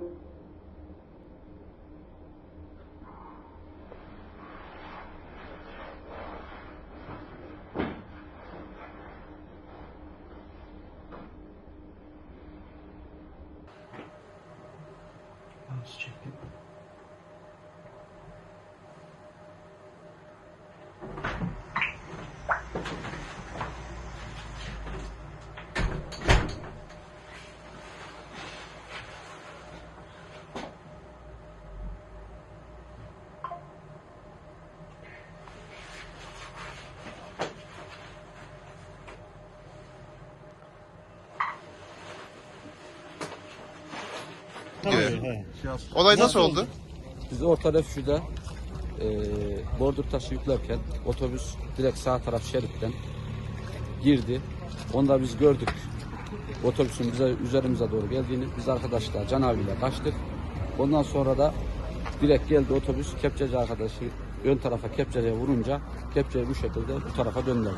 Let's check it. Gibi. Olay nasıl oldu? Biz orta refüjde e, bordur taşı yüklerken otobüs direkt sağ taraf şeritten girdi. Onu da biz gördük. Otobüsün bize üzerimize doğru geldiğini biz arkadaşlar Can abiyle kaçtık. Ondan sonra da direkt geldi otobüs kepçeci arkadaşı ön tarafa kepçeye vurunca kepçeyi bu şekilde bu tarafa döndürdü.